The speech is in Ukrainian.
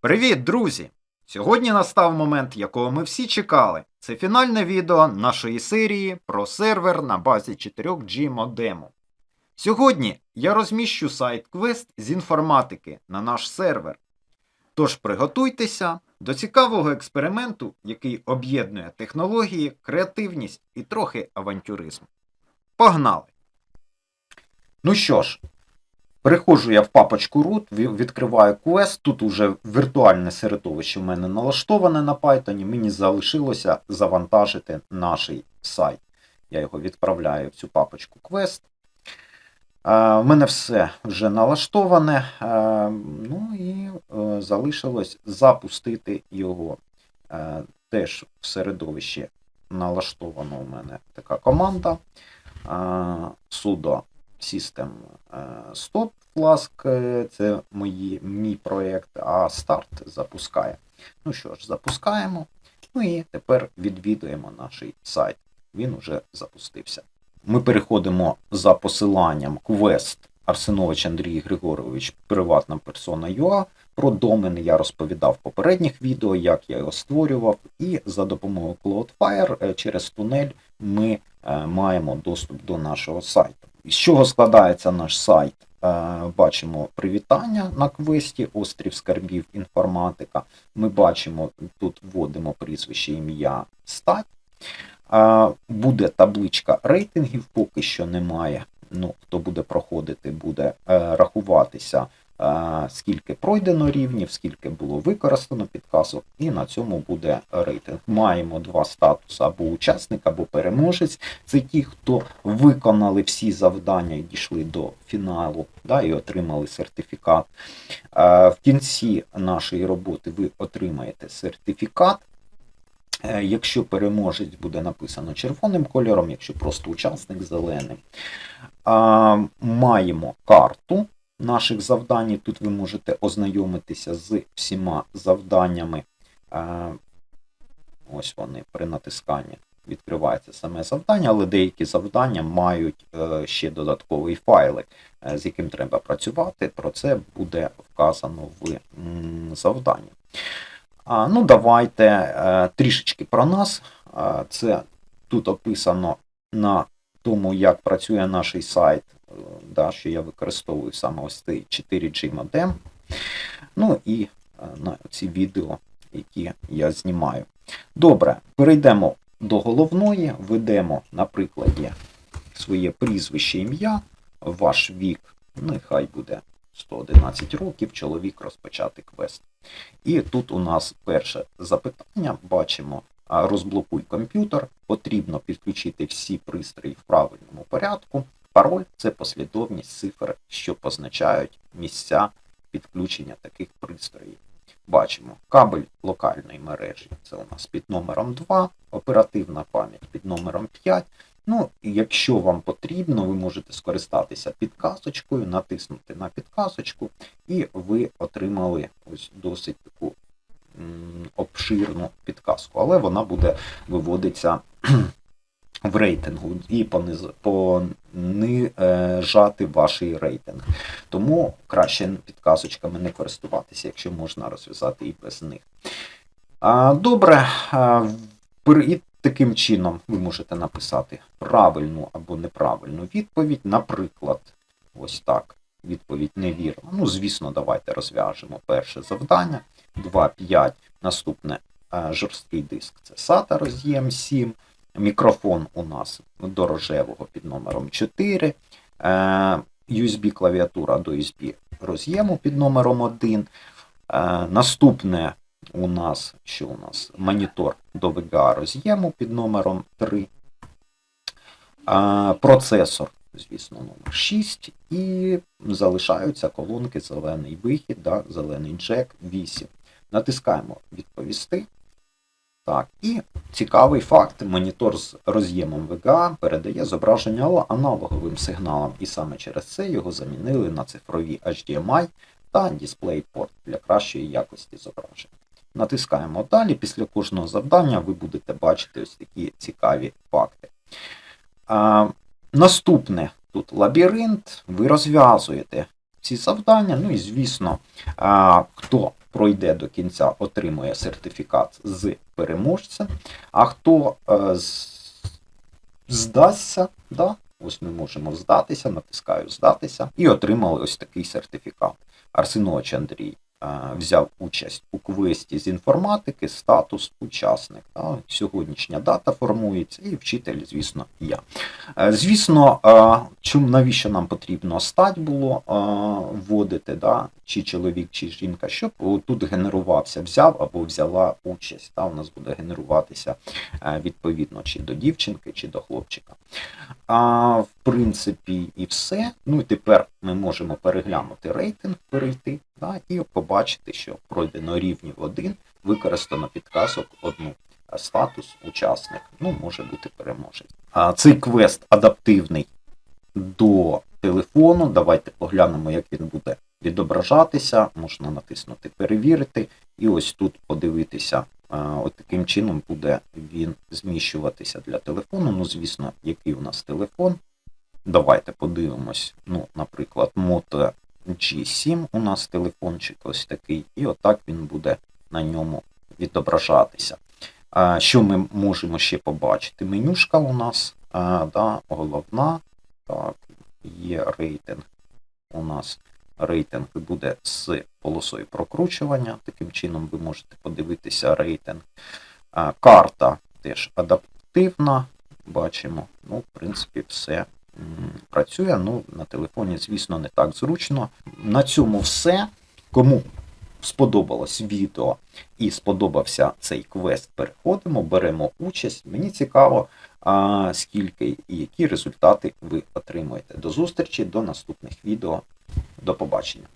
Привіт, друзі! Сьогодні настав момент, якого ми всі чекали. Це фінальне відео нашої серії про сервер на базі 4G модему. Сьогодні я розміщу сайт Quest з інформатики на наш сервер. Тож приготуйтеся до цікавого експерименту, який об'єднує технології, креативність і трохи авантюризму. Погнали! Ну що ж, Переходжу я в папочку root, відкриваю Quest. Тут уже віртуальне середовище в мене налаштоване на Python. Мені залишилося завантажити наш сайт. Я його відправляю в цю папочку Quest. В мене все вже налаштоване. Ну і е, залишилось запустити його. Теж в середовищі налаштована у мене така команда. Sudo System Stop Flask, це мої, мій проєкт, а старт запускає. Ну що ж, запускаємо. Ну і тепер відвідуємо наш сайт. Він уже запустився. Ми переходимо за посиланням Quest Арсенович Андрій Григорович, приватна персона UA. Про домен я розповідав в попередніх відео, як я його створював, і за допомогою Cloudflare е, через тунель ми е, маємо доступ до нашого сайту. З чого складається наш сайт? Е, Бачимо привітання на квесті, острів скарбів, інформатика. Ми бачимо, тут вводимо прізвище, ім'я, стать. Е, Буде табличка рейтингів, поки що немає. Ну, хто буде проходити, буде е, рахуватися, скільки пройдено рівнів, скільки було використано підказок, і на цьому буде рейтинг. Маємо два статуси: або учасник, або переможець. Це ті, хто виконали всі завдання і дійшли до фіналу, да, і отримали сертифікат. В кінці нашої роботи ви отримаєте сертифікат. Е, Якщо переможець буде написано червоним кольором, якщо просто учасник зеленим. Маємо карту наших завдань. Тут ви можете ознайомитися з всіма завданнями. Е, Ось вони при натисканні відкривається саме завдання, але деякі завдання мають е, ще додатковий файлик, е, з яким треба працювати. Про це буде вказано в завданні. Ну, давайте трішечки про нас. Це тут описано на тому, як працює наш сайт, да, що я використовую саме ось цей 4G модем. Ну і е, на ці відео, які я знімаю. Добре, перейдемо до головної, ведемо на прикладі своє прізвище ім'я, ваш вік, нехай буде 111 років, чоловік розпочати квест. І тут у нас перше запитання. Бачимо, розблокуй комп'ютер. Потрібно підключити всі пристрої в правильному порядку. Пароль це послідовність цифр, що позначають місця підключення таких пристроїв. Бачимо кабель локальної мережі. Це у нас під номером 2, оперативна пам'ять під номером 5. Ну, якщо вам потрібно, ви можете скористатися підказочкою, натиснути на підказочку, і ви отримали ось досить таку обширну підказку, але вона буде виводитися в рейтингу і пониз- понижати ваш рейтинг. Тому краще підказочками не користуватися, якщо можна розв'язати і без них. Добре, і таким чином ви можете написати правильну або неправильну відповідь. Наприклад, ось так. Відповідь невірна. Ну, звісно, давайте розв'яжемо перше завдання. 2, 5. Наступне жорсткий диск це SATA роз'єм 7. Мікрофон у нас до рожевого під номером 4. Е, USB клавіатура до USB роз'єму під номером 1. Е, Наступне у нас що у нас? Монітор до VGA роз'єму під номером 3. Е, Процесор, звісно, номер 6. І залишаються колонки зелений вихід, да, зелений джек 8. Натискаємо відповісти. Так, і цікавий факт: монітор з роз'ємом VGA передає зображення аналоговим сигналам, і саме через це його замінили на цифрові HDMI та DisplayPort для кращої якості зображення. Натискаємо далі. Після кожного завдання ви будете бачити ось такі цікаві факти. А, наступне тут лабіринт, ви розв'язуєте ці завдання. Ну і звісно, а, хто пройде до кінця, отримує сертифікат з переможця. А хто е, здасться, да, ось ми можемо здатися, натискаю здатися, і отримали ось такий сертифікат. Арсенович Андрій взяв участь у квесті з інформатики, статус учасник. Сьогоднішня дата формується, і вчитель, звісно, я. Е, Звісно, е, навіщо нам потрібно стать було е, вводити, чи чоловік, чи жінка, щоб тут генерувався, взяв або взяла участь. У нас буде генеруватися е, відповідно чи до дівчинки, чи до хлопчика. В принципі, і все. Ну і тепер ми можемо переглянути рейтинг, перейти да, і побачити, що пройдено рівнів 1, використано підказок одну. Статус учасник, ну, може бути переможець. А цей квест адаптивний до телефону. Давайте поглянемо, як він буде відображатися. Можна натиснути перевірити. І ось тут подивитися. От таким чином буде він зміщуватися для телефону. Ну, звісно, який у нас телефон. Давайте подивимось. Ну, наприклад, Moto G7 у нас телефончик ось такий, і отак він буде на ньому відображатися. Що ми можемо ще побачити? Менюшка у нас, да, головна. Так, є рейтинг. У нас рейтинг буде з полосою прокручування. Таким чином ви можете подивитися рейтинг. Карта теж адаптивна. Бачимо. Ну, в принципі, все працює. Ну, на телефоні, звісно, не так зручно. На цьому все. Кому сподобалось відео і сподобався цей квест, переходимо, беремо участь. Мені цікаво, скільки і які результати ви отримуєте. До зустрічі, до наступних відео. До побачення.